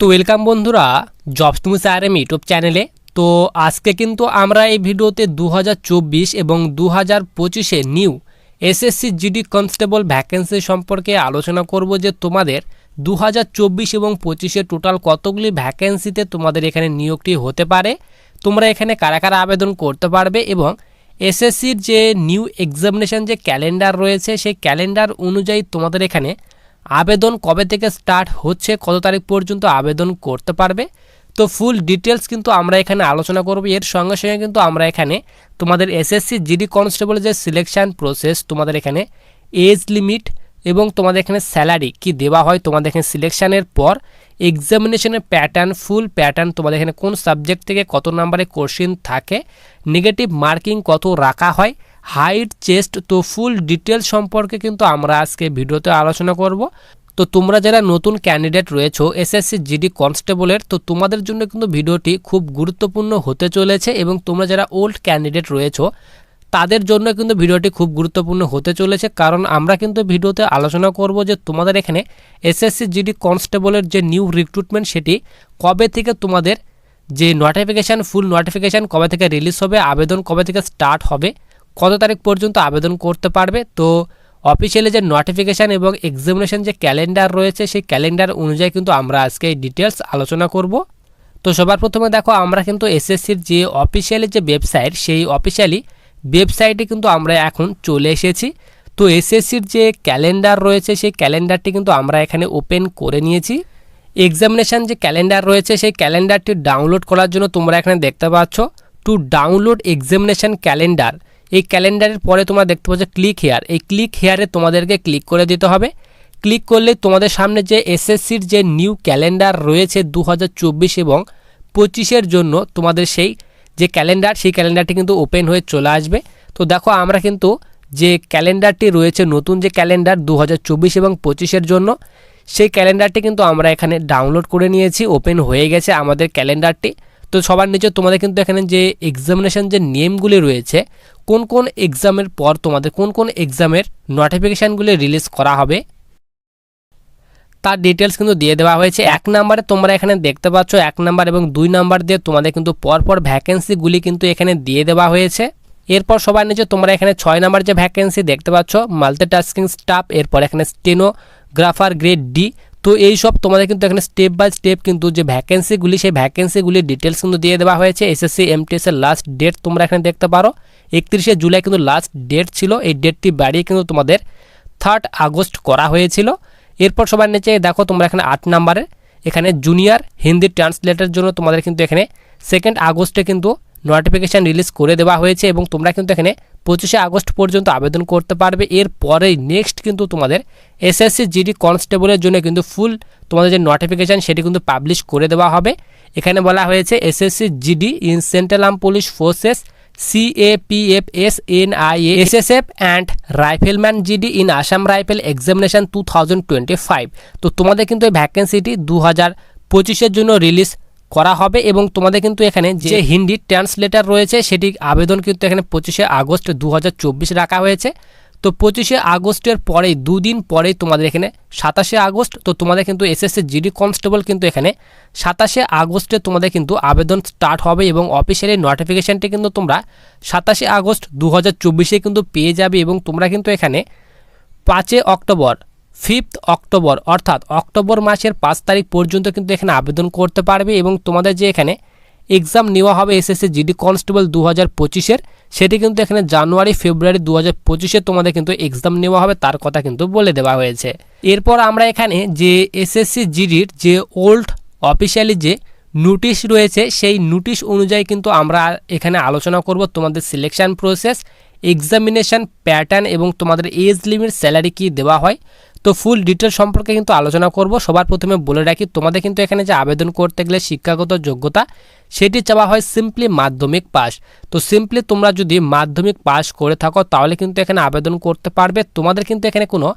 তো ওয়েলকাম বন্ধুরা জবস তুমি স্যারএম ইউটিউব চ্যানেলে তো আজকে কিন্তু আমরা এই ভিডিওতে দু হাজার চব্বিশ এবং দু হাজার পঁচিশে new SSC GD constable vacancy সম্পর্কে আলোচনা করব যে তোমাদের দু হাজার চব্বিশ এবং পঁচিশে টোটাল কতগুলি ভ্যাকেন্সিতে তোমাদের এখানে নিয়োগটি হতে পারে, তোমরা এখানে কারা কারা আবেদন করতে পারবে এবং এসএসসির যে নিউ এক্সামিনেশন যে ক্যালেন্ডার রয়েছে, সেই ক্যালেন্ডার অনুযায়ী তোমাদের এখানে আবেদন কবে থেকে স্টার্ট হচ্ছে, কত তারিখ পর্যন্ত আবেদন করতে পারবে? তো ফুল ডিটেলস কিন্তু আমরা এখানে আলোচনা করব। এর সঙ্গে সঙ্গে কিন্তু আমরা এখানে তোমাদের এসএসসি জিডি কনস্টেবল যে সিলেকশান প্রসেস তোমাদের এখানে এজ লিমিট এবং তোমাদের এখানে স্যালারি কি দেওয়া হয় তোমাদের এখানে সিলেকশানের পর এক্সামিনেশনের প্যাটার্ন ফুল প্যাটার্ন তোমাদের এখানে কোন সাবজেক্ট থেকে কত নাম্বারে কোশ্চিন থাকে নেগেটিভ মার্কিং কত রাখা হয় হাইট চেস্ট তো ফুল ডিটেলস সম্পর্কে কিন্তু আমরা আজকে ভিডিওতে আলোচনা করব। তো তোমরা যারা নতুন ক্যান্ডিডেট রয়েছো এসএসসি জিডি কনস্টেবলের তো তোমাদের জন্য কিন্তু ভিডিওটি খুব গুরুত্বপূর্ণ হতে চলেছে এবং তোমরা যারা ওল্ড ক্যান্ডিডেট রয়েছো, তাদের জন্য কিন্তু ভিডিওটি খুব গুরুত্বপূর্ণ হতে চলেছে। কারণ আমরা কিন্তু ভিডিওতে আলোচনা করব যে তোমাদের এখানে এসএসসি জিডি কনস্টেবলের যে নিউ রিক্রুটমেন্ট সেটি কবে থেকে তোমাদের যে নোটিফিকেশান ফুল নোটিফিকেশান কবে থেকে রিলিজ হবে, আবেদন কবে থেকে স্টার্ট হবে কত তারিখ পর্যন্ত আবেদন করতে পারবে? তো অফিসিয়ালি যে নোটিফিকেশান এবং এক্সামিনেশন যে ক্যালেন্ডার রয়েছে, সেই ক্যালেন্ডার অনুযায়ী কিন্তু আমরা আজকে এই ডিটেলস আলোচনা করব। তো সবার প্রথমে দেখো, আমরা কিন্তু এসএসসির যে অফিসিয়ালি যে ওয়েবসাইট সেই অফিসিয়ালি ওয়েবসাইটে কিন্তু আমরা এখন চলে এসেছি। তো এসএসসির যে ক্যালেন্ডার রয়েছে, সেই ক্যালেন্ডারটি কিন্তু আমরা এখানে ওপেন করে নিয়েছি। এক্সামিনেশান যে ক্যালেন্ডার রয়েছে, সেই ক্যালেন্ডারটি ডাউনলোড করার জন্য তোমরা এখানে দেখতে পাচ্ছ। টু ডাউনলোড এক্সামিনেশান ক্যালেন্ডার এই ক্যালেন্ডারের পরে তোমরা দেখতে পাচ্ছ ক্লিক হেয়ার এই ক্লিক হেয়ারে তোমাদেরকে ক্লিক করে দিতে হবে। ক্লিক করলে তোমাদের সামনে যে এসএসসির যে নিউ ক্যালেন্ডার রয়েছে দু হাজার চব্বিশ এবং পঁচিশের জন্য তোমাদের সেই যে ক্যালেন্ডার সেই ক্যালেন্ডারটি কিন্তু ওপেন হয়ে চলে আসবে। তো দেখো আমরা কিন্তু যে ক্যালেন্ডারটি রয়েছে, নতুন যে ক্যালেন্ডার দু হাজার চব্বিশ এবং পঁচিশের জন্য, সেই ক্যালেন্ডারটি কিন্তু আমরা এখানে ডাউনলোড করে নিয়েছি ওপেন হয়ে গেছে আমাদের ক্যালেন্ডারটি তো সবার নিচে তোমাদের কিন্তু এখানে যে এক্সামিনেশন যে নেমগুলি রয়েছে, কোন কোন এক্সামের পর তোমাদের কোন কোন এক্সামের নোটিফিকেশানগুলি রিলিজ করা হবে, তার ডিটেলস কিন্তু দিয়ে দেওয়া হয়েছে। এক নাম্বারে তোমরা এখানে দেখতে পাচ্ছ, এক নাম্বার এবং দুই নাম্বার দিয়ে তোমাদের কিন্তু পরপর ভ্যাকেন্সিগুলি কিন্তু এখানে দিয়ে দেওয়া হয়েছে। এরপর সবার নিচে তোমরা এখানে ছয় নাম্বার যে ভ্যাকেন্সি দেখতে পাচ্ছ মাল্টিটাস্কিং স্টাফ এরপর এখানে স্টেনোগ্রাফার গ্রেড ডি তো এই সব তোমাদের কিন্তু এখানে স্টেপ বাই স্টেপ কিন্তু যে ভ্যাকেন্সিগুলি সেই ভ্যাকেন্সিগুলির ডিটেলস কিন্তু দিয়ে দেওয়া হয়েছে। এসএসসি এমটিএস এর লাস্ট ডেট তোমরা এখানে দেখতে পারো। একত্রিশে জুলাই কিন্তু লাস্ট ডেট ছিল। এই ডেটটি বাড়িয়ে কিন্তু তোমাদের থার্ড আগস্ট করা হয়েছিল। এরপর সবার নিচে দেখো তোমরা এখানে আট নাম্বারের এখানে জুনিয়র হিন্দি ট্রান্সলেটের জন্য তোমাদের কিন্তু এখানে সেকেন্ড আগস্টে কিন্তু নোটিফিকেশান রিলিজ করে দেওয়া হয়েছে এবং তোমরা কিন্তু এখানে পঁচিশে আগস্ট পর্যন্ত আবেদন করতে পারবে। এর পরেই নেক্সট কিন্তু তোমাদের এসএসসি জিডি কনস্টেবলের জন্য কিন্তু ফুল তোমাদের যে নোটিফিকেশান সেটি কিন্তু পাবলিশ করে দেওয়া হবে। এখানে বলা হয়েছে SSC GD in central arm police forces CAPFs NIA SSF and rifleman GD in Assam rifle examination two thousand twenty five তো তোমাদের কিন্তু এই ভ্যাকেন্সিটি দু হাজার পঁচিশের জন্য রিলিজ করা হবে এবং তোমাদের কিন্তু এখানে যে হিন্দি ট্রান্সলেটার রয়েছে সেটি আবেদন কিন্তু এখানে পঁচিশে আগস্ট দু হাজার চব্বিশ রাখা হয়েছে। তো পঁচিশে আগস্টের পরেই দুদিন পরেই তোমাদের এখানে সাতাশে আগস্ট তো তোমাদের কিন্তু এসএসসি জিডি কনস্টেবল কিন্তু এখানে সাতাশে আগস্টে তোমাদের কিন্তু আবেদন স্টার্ট হবে এবং অফিসিয়ালি নোটিফিকেশানটি কিন্তু তোমরা সাতাশে আগস্ট দু হাজার কিন্তু পেয়ে যাবে এবং তোমরা কিন্তু এখানে পাঁচে অক্টোবর ফিফথ অক্টোবর, অর্থাৎ অক্টোবর মাসের পাঁচ তারিখ পর্যন্ত কিন্তু এখানে আবেদন করতে পারবে এবং তোমাদের যে এখানে এক্সাম নেওয়া হবে এসএসসি জিডি কনস্টেবল দু হাজার পঁচিশের, সেটি কিন্তু এখানে জানুয়ারি, ফেব্রুয়ারি দু হাজার পঁচিশে তোমাদের কিন্তু এক্সাম নেওয়া হবে, তার কথা কিন্তু বলে দেওয়া হয়েছে। এরপর আমরা এখানে যে এসএসসি জিডির যে ওল্ড অফিসিয়ালি যে নোটিশ রয়েছে, সেই নোটিশ অনুযায়ী কিন্তু আমরা এখানে আলোচনা করব তোমাদের সিলেকশন প্রসেস এক্সামিনেশান প্যাটার্ন এবং তোমাদের এজ লিমিট স্যালারি কি দেওয়া হয়। তো ফুল ডিটেল সম্পর্কে কিন্তু আলোচনা করব। সবার প্রথমে বলে রাখি, তোমাদের কিন্তু এখানে যে আবেদন করতে গেলে শিক্ষাগত যোগ্যতা, সেটি চাওয়া হয় সিম্পলি মাধ্যমিক পাস তো সিম্পলি তোমরা যদি মাধ্যমিক পাস করে থাকো, তাহলে কিন্তু এখানে আবেদন করতে পারবে। তোমাদের কিন্তু এখানে কোনো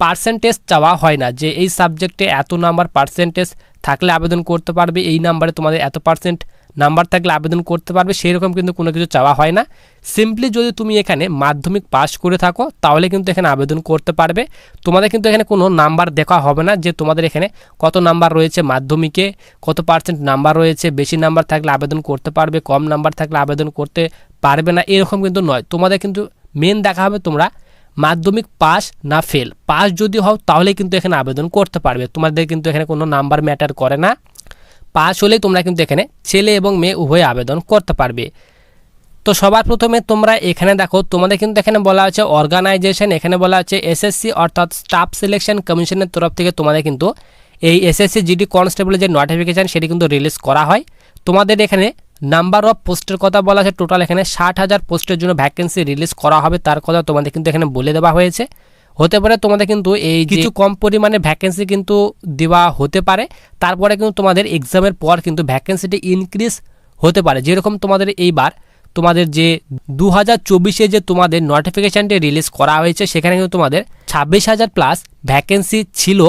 পার্সেন্টেজ চাওয়া হয় না যে এই সাবজেক্টে এত নাম্বার পার্সেন্টেজ থাকলে আবেদন করতে পারবে, এই নাম্বারে তোমাদের এত পার্সেন্ট নাম্বার থাকলে আবেদন করতে পারবে সেই রকম কিন্তু কোনো কিছু চাওয়া হয় না। সিম্পলি যদি তুমি এখানে মাধ্যমিক পাস করে থাকো, তাহলে কিন্তু এখানে আবেদন করতে পারবে। তোমাদের কিন্তু এখানে কোনো নাম্বার দেখা হবে না, যে তোমাদের এখানে কত নাম্বার রয়েছে মাধ্যমিকে, কত পার্সেন্ট নাম্বার রয়েছে, বেশি নাম্বার থাকলে আবেদন করতে পারবে, কম নাম্বার থাকলে আবেদন করতে পারবে না, এরকম কিন্তু নয়। তোমাদের কিন্তু মেন দেখা হবে তোমরা মাধ্যমিক পাস না ফেল পাস যদি হও, তাহলে কিন্তু এখানে আবেদন করতে পারবে। তোমাদের কিন্তু এখানে কোনো নাম্বার ম্যাটার করে না। পাস হলেই তোমরা কিন্তু এখানে ছেলে এবং মেয়ে উভয় আবেদন করতে পারবে। তো সবার প্রথমে তোমরা এখানে দেখো, তোমাদের কিন্তু এখানে বলা আছে অর্গানাইজেশন এখানে বলা আছে এসএসসি অর্থাৎ স্টাফ সিলেকশন কমিশনের তরফ থেকে তোমাদের কিন্তু এই এসএসসি জিডি কনস্টেবলের যে নোটিফিকেশান সেটি কিন্তু রিলিজ করা হয়। তোমাদের এখানে নাম্বার অফ পোস্টের কথা বলা আছে টোটাল এখানে ষাট হাজার পোস্টের জন্য ভ্যাকেন্সি রিলিজ করা হবে, তার কথা তোমাদের কিন্তু এখানে বলে দেওয়া হয়েছে। হতে পারে তোমাদের কিন্তু এই কিছু কম পরিমাণে ভ্যাকেন্সি কিন্তু দেওয়া হতে পারে। তারপরে কিন্তু তোমাদের এক্সামের পর কিন্তু ভ্যাকেন্সিটি ইনক্রিজ হতে পারে। যেরকম তোমাদের এইবার তোমাদের যে দু হাজার চব্বিশে যে তোমাদের নোটিফিকেশানটি রিলিজ করা হয়েছে, সেখানে কিন্তু তোমাদের ছাব্বিশ হাজার প্লাস ভ্যাকেন্সি ছিল।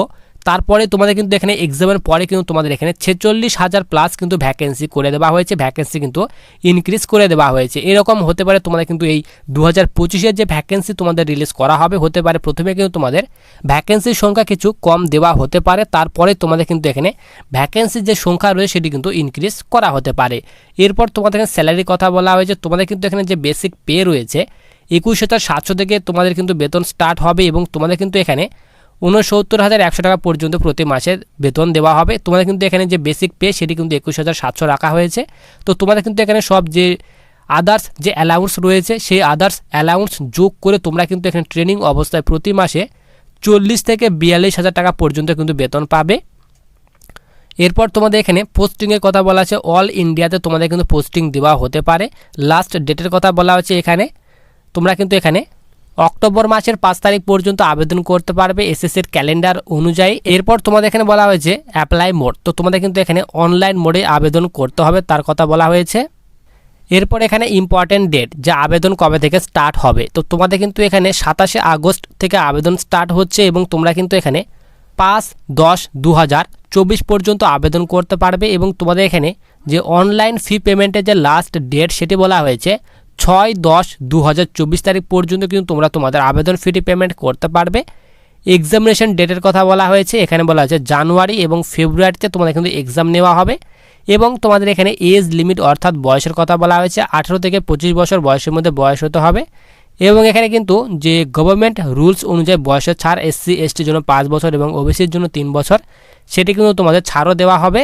তারপরে তোমাদের কিন্তু এখানে এক্সামের পরে কিন্তু তোমাদের এখানে ছেচল্লিশ হাজার প্লাস কিন্তু ভ্যাকেন্সি করে দেওয়া হয়েছে। ভ্যাকেন্সি কিন্তু ইনক্রিজ করে দেওয়া হয়েছে। এরকম হতে পারে তোমাদের কিন্তু এই দু হাজার পঁচিশের যে ভ্যাকেন্সি তোমাদের রিলিজ করা হবে, হতে পারে প্রথমে কিন্তু তোমাদের ভ্যাকেন্সির সংখ্যা কিছু কম দেওয়া হতে পারে। তারপরে তোমাদের কিন্তু এখানে ভ্যাকেন্সির যে সংখ্যা রয়েছে, সেটি কিন্তু ইনক্রিজ করা হতে পারে। এরপর তোমাদের এখানে স্যালারির কথা বলা হয়েছে। তোমাদের কিন্তু এখানে যে বেসিক পে রয়েছে, একুশ হাজার সাতশো থেকে তোমাদের কিন্তু বেতন স্টার্ট হবে এবং তোমাদের কিন্তু এখানে উনসত্তর হাজার একশো টাকা পর্যন্ত প্রতি মাসের বেতন দেওয়া হবে। তোমাদের কিন্তু এখানে যে বেসিক পে সেটি কিন্তু একুশ হাজার সাতশো রাখা হয়েছে। তো তোমাদের কিন্তু এখানে সব যে আদার্স যে অ্যালাউন্স রয়েছে, সেই আদার্স অ্যালাউন্স যোগ করে তোমরা কিন্তু এখানে ট্রেনিং অবস্থায় প্রতি মাসে চল্লিশ থেকে বিয়াল্লিশ হাজার টাকা পর্যন্ত কিন্তু বেতন পাবে। এরপর তোমাদের এখানে পোস্টিংয়ের কথা বলা আছে। অল ইন্ডিয়াতে তোমাদের কিন্তু পোস্টিং দেওয়া হতে পারে। লাস্ট ডেটের কথা বলা হচ্ছে এখানে। তোমরা কিন্তু এখানে অক্টোবর মাসের পাঁচ তারিখ পর্যন্ত আবেদন করতে পারবে এসএসসির ক্যালেন্ডার অনুযায়ী। এরপর তোমাদের এখানে বলা হয়েছে অ্যাপ্লাই মোড তো তোমাদের কিন্তু এখানে অনলাইন মোডে আবেদন করতে হবে, তার কথা বলা হয়েছে। এরপর এখানে ইম্পর্টেন্ট ডেট যা আবেদন কবে থেকে স্টার্ট হবে। তো তোমাদের কিন্তু এখানে সাতাশে আগস্ট থেকে আবেদন স্টার্ট হচ্ছে এবং তোমরা কিন্তু এখানে পাঁচ দশ দু চব্বিশ পর্যন্ত আবেদন করতে পারবে এবং তোমাদের এখানে যে অনলাইন ফি পেমেন্টের যে লাস্ট ডেট সেটি বলা হয়েছে ছয় দশ দু তারিখ পর্যন্ত কিন্তু তোমরা তোমাদের আবেদন ফিটি পেমেন্ট করতে পারবে। এক্সামিনেশন ডেটের কথা বলা হয়েছে, এখানে বলা হয়েছে জানুয়ারি এবং ফেব্রুয়ারিতে তোমাদের কিন্তু এক্সাম নেওয়া হবে এবং তোমাদের এখানে এজ লিমিট অর্থাৎ বয়সের কথা বলা হয়েছে, আঠেরো থেকে পঁচিশ বছর বয়সের মধ্যে বয়স হতে হবে এবং এখানে কিন্তু যে গভর্নমেন্ট রুলস অনুযায়ী বয়সের ছাড় এসসি এসটির জন্য পাঁচ বছর এবং ওবিসির জন্য তিন বছর, সেটি কিন্তু তোমাদের ছাড়ও দেওয়া হবে।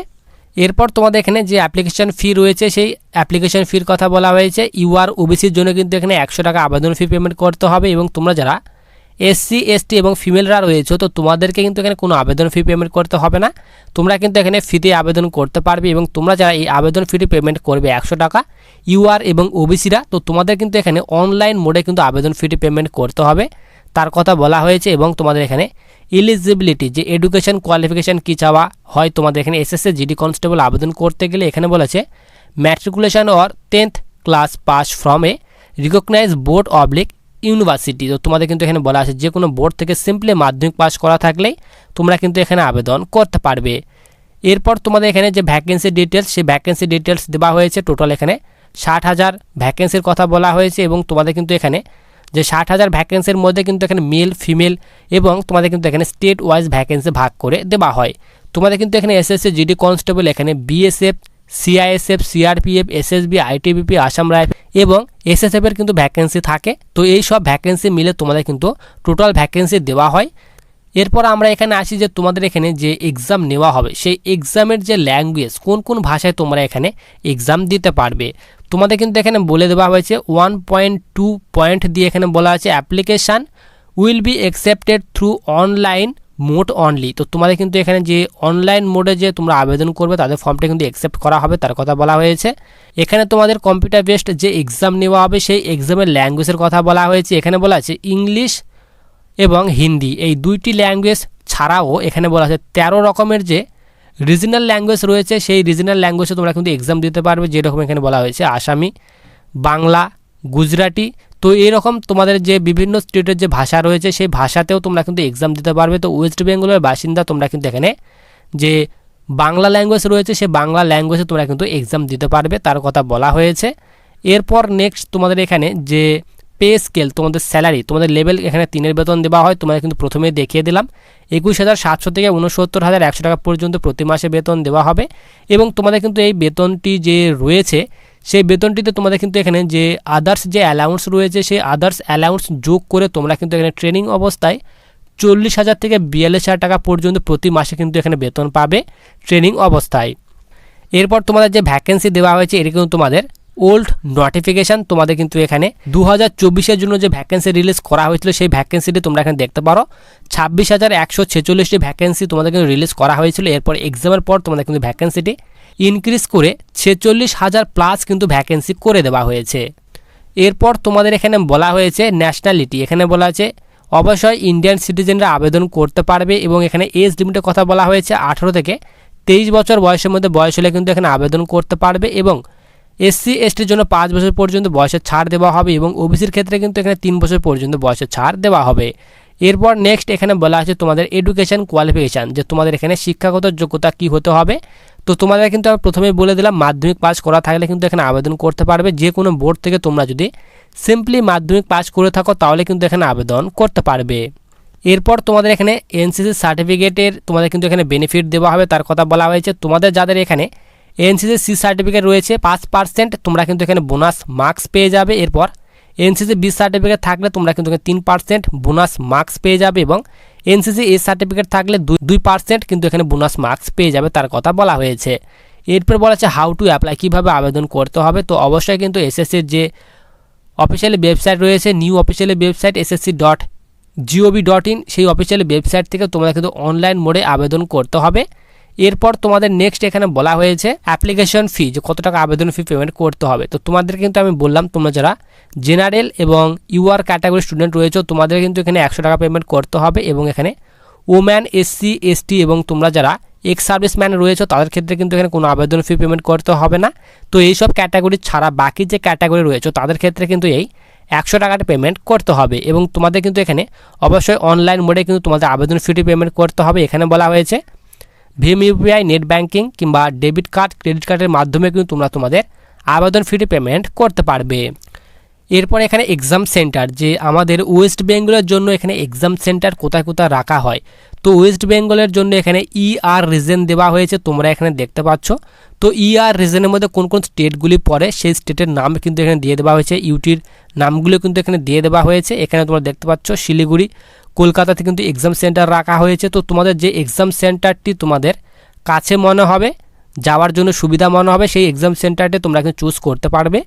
এরপর তোমাদের এখানে যে অ্যাপ্লিকেশন ফি রয়েছে, সেই অ্যাপ্লিকেশন ফির কথা বলা হয়েছে। ইউআর ওবিসির জন্য কিন্তু এখানে একশো টাকা আবেদন ফি পেমেন্ট করতে হবে এবং তোমরা যারা এসসি এসটি এবং ফিমেলরা রয়েছে, তো তোমাদেরকে কিন্তু এখানে কোনো আবেদন ফি পেমেন্ট করতে হবে না। তোমরা কিন্তু এখানে ফিতে আবেদন করতে পারবে এবং তোমরা যারা এই আবেদন ফিটি পেমেন্ট করবে একশো টাকা ইউআর এবং ওবিসিরা তো তোমাদের কিন্তু এখানে অনলাইন মোডে কিন্তু আবেদন ফিটি পেমেন্ট করতে হবে। তার কথা বলা হয়েছে এবং তোমাদের এখানে ইলিজিবিলিটি যে এডুকেশন কোয়ালিফিকেশান কী চাওয়া হয় তোমাদের এখানে এসএসসি জিডি কনস্টেবল আবেদন করতে গেলে এখানে বলেছে matriculation or tenth class pass from a recognise board oblique university তো তোমাদের কিন্তু এখানে বলা আছে, যে কোনো বোর্ড থেকে সিম্পলি মাধ্যমিক পাস করা থাকলেই তোমরা কিন্তু এখানে আবেদন করতে পারবে। এরপর তোমাদের এখানে যে ভ্যাকেন্সি ডিটেলস সেই ভ্যাকেন্সি ডিটেলস দেওয়া হয়েছে। টোটাল এখানে ষাট হাজার ভ্যাকেন্সির কথা বলা হয়েছে এবং তোমাদের কিন্তু এখানে যে ষাট হাজার ভ্যাকেন্সির মধ্যে কিন্তু এখানে মেল ফিমেল এবং তোমাদের কিন্তু এখানে স্টেট ওয়াইজ ভ্যাকেন্সি ভাগ করে দেওয়া হয়। তোমাদের কিন্তু এখানে এসএসসি জিডি কনস্টেবল এখানে BSF CISF CRPF SSB ITBP Assam rifle এবং এসএসএফের কিন্তু ভ্যাকেন্সি থাকে। তো এই সব ভ্যাকেন্সি মিলে তোমাদের কিন্তু টোটাল ভ্যাকেন্সি দেওয়া হয়। এরপর আমরা এখানে আসি যে তোমাদের এখানে যে এক্সাম নেওয়া হবে, সেই এক্সামের যে ল্যাঙ্গুয়েজ কোন কোন ভাষায় তোমরা এখানে এক্সাম দিতে পারবে? তোমাদের কিন্তু এখানে বলে দেওয়া হয়েছে ওয়ান পয়েন্ট টু পয়েন্ট দিয়ে এখানে বলা আছে application will be accepted through online mode only তো তোমাদের কিন্তু এখানে যে অনলাইন মোডে যে তোমরা আবেদন করবে, তাদের ফর্মটা কিন্তু অ্যাকসেপ্ট করা হবে, তার কথা বলা হয়েছে। এখানে তোমাদের কম্পিউটার বেসড যে এক্সাম নেওয়া হবে, সেই এক্সামের ল্যাঙ্গুয়েজের কথা বলা হয়েছে। এখানে বলা আছে ইংলিশ এবং হিন্দি। এই দুইটি ল্যাঙ্গুয়েজ ছাড়াও এখানে বলা আছে তেরো রকমের যে রিজনাল ল্যাঙ্গুয়েজ রয়েছে, সেই রিজনাল ল্যাঙ্গুয়েজে তোমরা কিন্তু এক্সাম দিতে পারবে, যেরকম এখানে বলা হয়েছে আসামি, বাংলা, গুজরাটি। তো এরকম তোমাদের যে বিভিন্ন স্টেটের যে ভাষা রয়েছে, সেই ভাষাতেও তোমরা কিন্তু এক্সাম দিতে পারবে। তো ওয়েস্ট বেঙ্গলের বাসিন্দা তোমরা কিন্তু এখানে যে বাংলা ল্যাঙ্গুয়েজ রয়েছে, সে বাংলা ল্যাঙ্গুয়েজে তোমরা কিন্তু এক্সাম দিতে পারবে, তার কথা বলা হয়েছে। এরপর নেক্সট তোমাদের এখানে যে পে স্কেল, তোমাদের স্যালারি, তোমাদের লেভেল এখানে তিনের বেতন দেওয়া হয়, তোমাদের কিন্তু প্রথমে দেখিয়ে দিলাম। একুশ হাজার সাতশো থেকে উনসত্তর হাজার একশো টাকা পর্যন্ত প্রতি মাসে বেতন দেওয়া হবে এবং তোমাদের কিন্তু এই বেতনটি যে রয়েছে, সেই বেতনটিতে তোমাদের কিন্তু এখানে যে আদার্স যে অ্যালাউন্স রয়েছে, সেই আদার্স অ্যালাউন্স যোগ করে তোমরা কিন্তু এখানে ট্রেনিং অবস্থায় চল্লিশ হাজার থেকে বিয়াল্লিশ হাজার টাকা পর্যন্ত প্রতি মাসে কিন্তু এখানে বেতন পাবে ট্রেনিং অবস্থায়। এরপর তোমাদের যে ভ্যাকেন্সি দেওয়া হয়েছে, এটা কিন্তু তোমাদের ওল্ড নোটিফিকেশান তোমাদের কিন্তু এখানে দু হাজার চব্বিশের জন্য যে ভ্যাকেন্সি রিলিজ করা হয়েছিল, সেই ভ্যাকেন্সিটি তোমরা এখানে দেখতে পারো। ছাব্বিশ হাজার একশো ছেচল্লিশটি ভ্যাকেন্সি তোমাদের কিন্তু রিলিজ করা হয়েছিল। এরপর এক্সামের পর তোমাদের কিন্তু ভ্যাকেন্সিটি ইনক্রিজ করে ছেচল্লিশ হাজার প্লাস কিন্তু ভ্যাকেন্সি করে দেওয়া হয়েছে। এরপর তোমাদের এখানে বলা হয়েছে ন্যাশনালিটি এখানে বলা আছে, অবশ্যই ইন্ডিয়ান সিটিজেনরা আবেদন করতে পারবে এবং এখানে এজ লিমিটের কথা বলা হয়েছে আঠেরো থেকে তেইশ বছর বয়সের মধ্যে বয়স হলে কিন্তু এখানে আবেদন করতে পারবে এবং এসসি, এসটির জন্য পাঁচ বছর পর্যন্ত বয়সের ছাড় দেওয়া হবে এবং ওবিসির ক্ষেত্রে কিন্তু এখানে তিন বছর পর্যন্ত বয়সের ছাড় দেওয়া হবে। এরপর নেক্সট এখানে বলা আছে তোমাদের এডুকেশন কোয়ালিফিকেশান যে তোমাদের এখানে শিক্ষাগত যোগ্যতা কি হতে হবে। তো তোমাদের কিন্তু আমি প্রথমেই বলে দিলাম, মাধ্যমিক পাস করা থাকলে কিন্তু এখানে আবেদন করতে পারবে। যে কোনো বোর্ড থেকে তোমরা যদি সিম্পলি মাধ্যমিক পাস করে থাকো, তাহলে কিন্তু এখানে আবেদন করতে পারবে। এরপর তোমাদের এখানে এনসিসি সার্টিফিকেটের তোমাদের কিন্তু এখানে বেনিফিট দেওয়া হবে, তার কথা বলা হয়েছে। তোমাদের যাদের এখানে এনসিসি সি সার্টিফিকেট রয়েছে, পাঁচ পার্সেন্ট তোমরা কিন্তু এখানে বোনাস মার্কস পেয়ে যাবে। এরপর এনসিসি বি সার্টিফিকেট থাকলে তোমরা কিন্তু এখানে তিন পার্সেন্ট বোনাস মার্কস পেয়ে যাবে এবং এনসিসি এ সার্টিফিকেট থাকলে দুই পার্সেন্ট কিন্তু এখানে বোনাস মার্কস পেয়ে যাবে, তার কথা বলা হয়েছে। এরপর বলা আছে হাউ টু অ্যাপ্লাই কীভাবে আবেদন করতে হবে। তো অবশ্যই কিন্তু এসএসসির যে অফিসিয়ালি ওয়েবসাইট রয়েছে new officially website SSC dot gov dot in সেই অফিসিয়ালি ওয়েবসাইট থেকে তোমরা কিন্তু অনলাইন মোডে আবেদন করতে হবে। এরপর তোমাদের নেক্সট এখানে বলা হয়েছে অ্যাপ্লিকেশন ফি যে কত টাকা আবেদন ফি পেমেন্ট করতে হবে। তো তোমাদের কিন্তু আমি বললাম, তোমরা যারা জেনারেল এবং ইউআর ক্যাটাগরি স্টুডেন্ট রয়েছে, তোমাদের কিন্তু এখানে একশো টাকা পেমেন্ট করতে হবে এবং এখানে ওম্যান এসসি এসটি এবং তোমরা যারা এক্স সার্ভিসম্যান রয়েছে, তাদের ক্ষেত্রে কিন্তু এখানে কোনো আবেদন ফি পেমেন্ট করতে হবে না। তো এইসব ক্যাটাগরি ছাড়া বাকি যে ক্যাটাগরি রয়েছে, তাদের ক্ষেত্রে কিন্তু এই একশো টাকাটা পেমেন্ট করতে হবে এবং তোমাদের কিন্তু এখানে অবশ্যই অনলাইন মোডে কিন্তু তোমাদের আবেদন ফিটি পেমেন্ট করতে হবে। এখানে বলা হয়েছে ভিম ইউপিআই নেট ব্যাঙ্কিং কিংবা ডেবিট কার্ড, ক্রেডিট কার্ডের মাধ্যমে কিন্তু তোমরা তোমাদের আবেদন ফিটি পেমেন্ট করতে পারবে। এরপর এখানে এক্সাম সেন্টার যে আমাদের ওয়েস্ট বেঙ্গলের জন্য এখানে এক্সাম সেন্টার কোথায় কোথায় রাখা হয়। তো ওয়েস্ট বেঙ্গলের জন্য এখানে ই আর রিজন দেওয়া হয়েছে, তোমরা এখানে দেখতে পাচ্ছ। তো ই আর রিজনের মধ্যে কোন কোন স্টেটগুলি পড়ে, সেই স্টেটের নাম কিন্তু এখানে দিয়ে দেওয়া হয়েছে। ইউটির নামগুলো কিন্তু এখানে দিয়ে দেওয়া হয়েছে। এখানে তোমরা দেখতে পাচ্ছ শিলিগুড়ি কলকাতাতে কিন্তু এক্সাম সেন্টার রাখা হয়েছে। তো তোমাদের যে এক্সাম সেন্টারটি তোমাদের কাছে মনে হবে, যাওয়ার জন্য সুবিধা মনে হবে, সেই এক্সাম সেন্টারটি তোমরা কিন্তু চুজ করতে পারবে।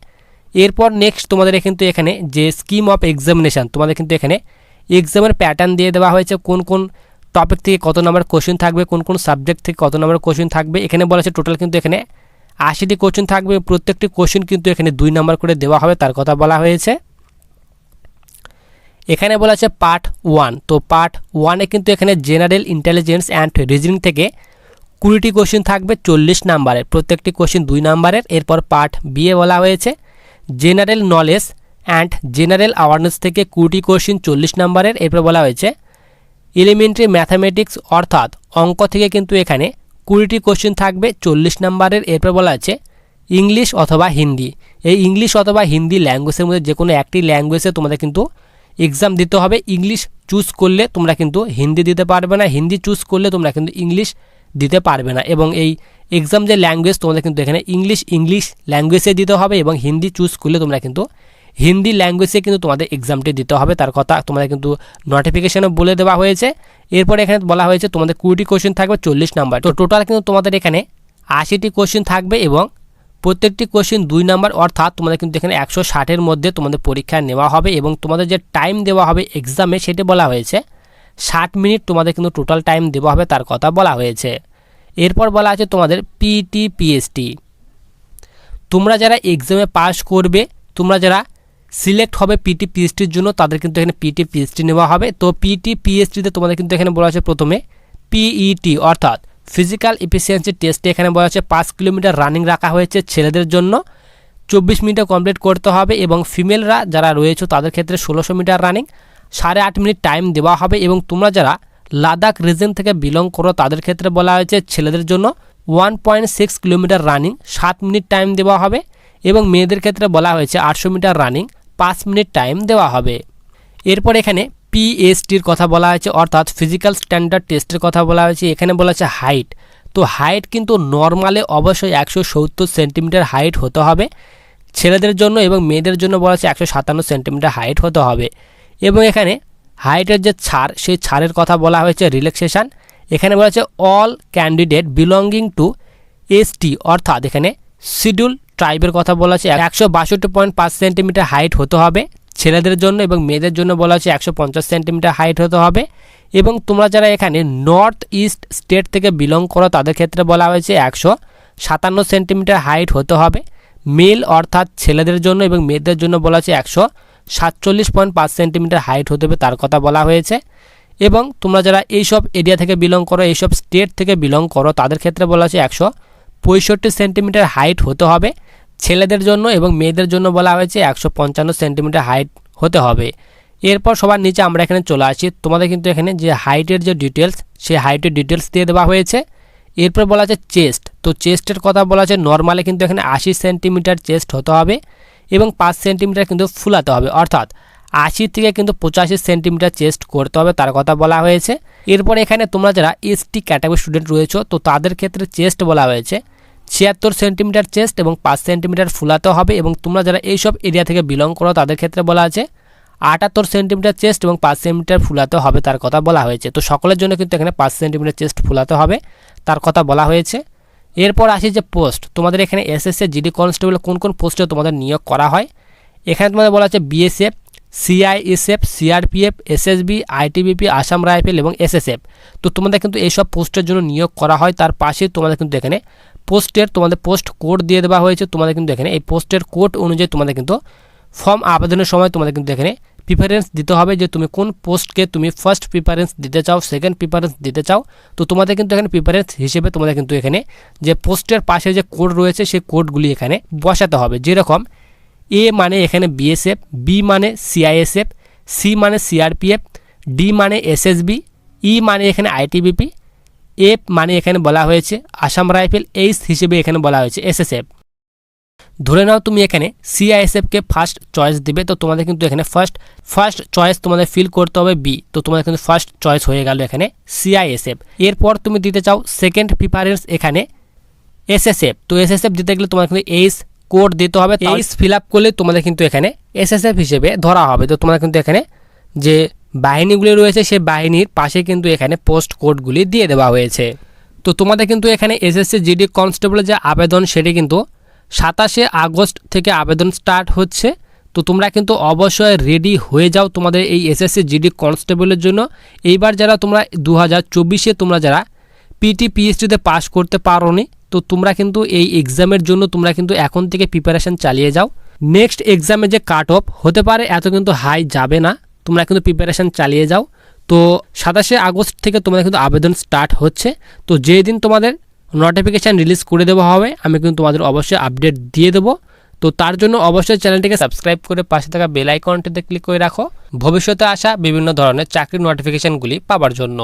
এরপর নেক্সট তোমাদের কিন্তু এখানে যে স্কিম অফ এক্সামিনেশান তোমাদের কিন্তু এখানে এক্সামের প্যাটার্ন দিয়ে দেওয়া হয়েছে। কোন কোন টপিক থেকে কত নম্বর কোশ্চেন থাকবে, কোন কোন সাবজেক্ট থেকে কত নম্বর কোশ্চেন থাকবে। এখানে বলা আছে টোটাল কিন্তু এখানে আশিটি কোশ্চেন থাকবে, প্রত্যেকটি কোশ্চেন কিন্তু এখানে দুই নম্বর করে দেওয়া হবে, তার কথা বলা হয়েছে। এখানে বলা আছে পার্ট ওয়ান তো পার্ট ওয়ানে কিন্তু এখানে জেনারেল ইন্টেলিজেন্স অ্যান্ড রিজনিং থেকে কুড়িটি কোশ্চেন থাকবে চল্লিশ নাম্বারের। প্রত্যেকটি কোশ্চেন দুই নাম্বারের। এরপর পার্ট বিয়ে বলা হয়েছে general knowledge and general awareness থেকে কুড়িটি কোশ্চেন চল্লিশ নাম্বারের। এরপর বলা হয়েছে এলিমেন্টারি ম্যাথামেটিক্স অর্থাৎ অঙ্ক থেকে কিন্তু এখানে কুড়িটি কোশ্চেন থাকবে চল্লিশ নাম্বারের। এরপর বলা আছে ইংলিশ অথবা হিন্দি। এই ইংলিশ অথবা হিন্দি ল্যাঙ্গুয়েজের মধ্যে যে কোনো একটি ল্যাঙ্গুয়েজে তোমাদের কিন্তু এক্সাম দিতে হবে ইংলিশ চুজ করলে তোমরা কিন্তু হিন্দি দিতে পারবে না, হিন্দি চুজ করলে তোমরা কিন্তু ইংলিশ দিতে পারবে না। এবং এই এক্সাম যে ল্যাঙ্গুয়েজ তোমাদের কিন্তু এখানে ইংলিশ ইংলিশ ল্যাঙ্গুয়েজে দিতে হবে এবং হিন্দি চুজ করলে তোমরা কিন্তু হিন্দি ল্যাঙ্গুয়েজে কিন্তু তোমাদের এক্সামটি দিতে হবে। তার কথা তোমাদের কিন্তু নোটিফিকেশানে বলে দেওয়া হয়েছে। এরপর এখানে বলা হয়েছে তোমাদের কুড়িটি কোশ্চেন থাকবে, চল্লিশ নাম্বার। তো টোটাল কিন্তু তোমাদের এখানে আশিটি কোশ্চেন থাকবে এবং প্রত্যেকটি কোশ্চেন দুই নাম্বার অর্থাৎ তোমাদের কিন্তু এখানে একশো ষাটের মধ্যে তোমাদের পরীক্ষা নেওয়া হবে এবং তোমাদের যে টাইম দেওয়া হবে এক্সামে সেটি বলা হয়েছে। ষাট মিনিট তোমাদের কিন্তু টোটাল টাইম দেওয়া হবে তার কথা বলা হয়েছে। এরপর বলা আছে তোমাদের পিটি পিএসটি তোমরা যারা এক্সামে পাস করবে, তোমরা যারা সিলেক্ট হবে পিটি পিএসটির জন্য তাদের কিন্তু এখানে পিটি পিএসটি নেওয়া হবে। তো পিটি পিএসটিতে তোমাদের কিন্তু এখানে বলা আছে প্রথমে পিইটি অর্থাৎ ফিজিক্যাল এফিসিয়েন্সি টেস্টে এখানে বলা আছে পাঁচ কিলোমিটার রানিং রাখা হয়েছে ছেলেদের জন্য। চব্বিশ মিনিটে কমপ্লিট করতে হবে এবং ফিমেলরা যারা রয়েছে তাদের ক্ষেত্রে ষোলোশো মিটার রানিং, সাড়ে আট মিনিট টাইম দেওয়া হবে এবং তোমরা যারা লাদাখ রিজন থেকে বিলং করো তাদের ক্ষেত্রে বলা হয়েছে ছেলেদের জন্য one point six kilometre running, সাত মিনিট টাইম দেওয়া হবে এবং মেয়েদের ক্ষেত্রে বলা হয়েছে আটশো মিটার রানিং, পাঁচ মিনিট টাইম দেওয়া হবে। এরপর এখানে পিএসটির কথা বলা হয়েছে, অর্থাৎ ফিজিক্যাল স্ট্যান্ডার্ড টেস্টের কথা বলা হয়েছে। এখানে বলা হচ্ছে হাইট তো হাইট কিন্তু নর্মালে অবশ্যই একশো সত্তর সেন্টিমিটার হাইট হতে হবে। ছেলেদের জন্য এবং মেয়েদের জন্য বলা হচ্ছে একশো সাতান্ন সেন্টিমিটার হাইট হতে হবে। এবং এখানে হাইটের যে ছাড়, সেই ছাড়ের কথা বলা হয়েছে রিল্যাক্সেশন এখানে বলা হচ্ছে all candidate belonging to ST অর্থাৎ এখানে শিডিউল ট্রাইবের কথা বলা আছে একশো বাষট্টি পয়েন্ট পাঁচ সেন্টিমিটার হাইট হতে হবে। ছেলেদের জন্য এবং মেয়েদের জন্য বলা হচ্ছে একশো পঞ্চাশ সেন্টিমিটার হাইট হতে হবে। এবং তোমরা যারা এখানে নর্থ ইস্ট স্টেট থেকে বিলং করো, তাদের ক্ষেত্রে বলা হয়েছে একশো সাতান্ন সেন্টিমিটার হাইট হতে হবে। মেল অর্থাৎ ছেলেদের জন্য এবং মেয়েদের জন্য বলা হয়েছে একশো সাতচল্লিশ পয়েন্ট পাঁচ সেন্টিমিটার হাইট হতে হবে তার কথা বলা হয়েছে। এবং তোমরা যারা এইসব এরিয়া থেকে বিলং করো, এইসব স্টেট থেকে বিলং করো, তাদের ক্ষেত্রে বলা হচ্ছে একশো পঁয়ষট্টি সেন্টিমিটার হাইট হতে হবে। ছেলেদের জন্য এবং মেয়েদের জন্য বলা হয়েছে একশো পঞ্চান্ন সেন্টিমিটার হাইট হতে হবে। এরপর সবার নিচে আমরা এখানে চলে আসি। তোমাদের কিন্তু এখানে যে হাইটের যে ডিটেলস সেই হাইটের ডিটেলস দিয়ে দেওয়া হয়েছে। এরপর বলা আছে চেস্ট। তো চেস্টের কথা বলা আছে, নর্মালে কিন্তু এখানে আশি সেন্টিমিটার চেস্ট হতে হবে এবং পাঁচ সেন্টিমিটার কিন্তু ফুলাতে হবে। অর্থাৎ আশি থেকে কিন্তু পঁচাশি সেন্টিমিটার চেস্ট করতে হবে তার কথা বলা হয়েছে। এরপর এখানে তোমরা যারা এসটি ক্যাটাগরি স্টুডেন্ট রয়েছে, তো তাদের ক্ষেত্রে চেস্ট বলা হয়েছে। ছিয়াত্তর সেন্টিমিটার চেস্ট এবং পাঁচ সেন্টিমিটার ফুলাতে হবে এবং তোমরা যারা এইসব এরিয়া থেকে বিলং করো তাদের ক্ষেত্রে বলা আছে আটাত্তর সেন্টিমিটার চেস্ট এবং পাঁচ সেন্টিমিটার ফুলাতে হবে তার কথা বলা হয়েছে। তো সকলের জন্য কিন্তু এখানে পাঁচ সেন্টিমিটার চেস্ট ফুলাতে হবে, তার কথা বলা হয়েছে। এরপর আসি যে পোস্ট, তোমাদের এখানে এসএসসি জিডি কনস্টেবল কোন কোন পোস্টে তোমাদের নিয়োগ করা হয়? এখানে তোমাদের বলা আছে BSF CISF CRPF SSB ITBP Assam rifle এবং এসএসএফ তো তোমাদের কিন্তু এইসব পোস্টের জন্য নিয়োগ করা হয়, তার পাশে তোমাদের কিন্তু এখানে পোস্টের, তোমাদের পোস্ট কোড দিয়ে দেওয়া হয়েছে, তোমাদের কিন্তু এখানে এই পোস্টের কোড অনুযায়ী তোমাদের কিন্তু ফর্ম আবেদনের সময় তোমাদের কিন্তু এখানে প্রিফারেন্স দিতে হবে যে তুমি কোন পোস্টকে তুমি ফার্স্ট প্রিফারেন্স দিতে চাও সেকেন্ড প্রিফারেন্স দিতে চাও। তো তোমাদের কিন্তু এখানে প্রিফারেন্স হিসেবে তোমাদের কিন্তু এখানে যে পোস্টের পাশে যে কোড রয়েছে, সেই কোডগুলি এখানে বসাতে হবে। যেরকম এ মানে এখানে বিএসএফ বি মানে সিআইএসএফ সি মানে সিআরপিএফ ডি মানে এসএসবি ই মানে এখানে আইটিবিপি এফ মানে এখানে বলা হয়েছে আসাম রাইফেল এইচ হিসেবে এখানে বলা হয়েছে এসএসএফ ধরে নাও তুমি এখানে সিআইএসএফকে ফার্স্ট চয়েস দিবে, তো তোমাদের কিন্তু এখানে ফার্স্ট ফার্স্ট চয়েস তোমাদের ফিল করতে হবে বি তো তোমাদের কিন্তু ফার্স্ট চয়েস হয়ে গেল এখানে সিআইএসএফ এরপর তুমি দিতে চাও সেকেন্ড প্রিফারেন্স এখানে এসএসএফ তো এসএসএফ দিতে গেলে তোমার কিন্তু এইচ কোড দিতে হবে এইচ ফিল আপ করলে তোমাদের কিন্তু এখানে এসএসএফ হিসেবে ধরা হবে। তো তোমাদের কিন্তু এখানে যে বাহিনীগুলি রয়েছে, সেই বাহিনীর পাশে কিন্তু এখানে পোস্ট কোডগুলি দিয়ে দেওয়া হয়েছে। তো তোমাদের কিন্তু এখানে এসএসসি জিডি কনস্টেবলের যে আবেদন, সেটি কিন্তু সাতাশে আগস্ট থেকে আবেদন স্টার্ট হচ্ছে। তো তোমরা কিন্তু অবশ্যই রেডি হয়ে যাও তোমাদের এই এসএসসি জিডি কনস্টেবলের জন্য। এইবার যারা তোমরা দু হাজার চব্বিশে তোমরা যারা পিটি পিএইচডিতে পাস করতে পারোনি তো তোমরা কিন্তু এই এক্সামের জন্য তোমরা কিন্তু এখন থেকে প্রিপারেশান চালিয়ে যাও। নেক্সট এক্সামে যে কাট অফ হতে পারে, এত কিন্তু হাই যাবে না। তোমরা কিন্তু প্রিপারেশান চালিয়ে যাও। তো সাতাশে আগস্ট থেকে তোমাদের কিন্তু আবেদন স্টার্ট হচ্ছে। তো যেই দিন তোমাদের নোটিফিকেশান রিলিজ করে দেওয়া হবে, আমি কিন্তু তোমাদের অবশ্যই আপডেট দিয়ে দেবো। তো তার জন্য অবশ্যই চ্যানেলটিকে সাবস্ক্রাইব করে পাশে থাকা বেল আইকনটিতে ক্লিক করে রাখো। ভবিষ্যতে আসা বিভিন্ন ধরনের চাকরির নোটিফিকেশানগুলি পাওয়ার জন্য।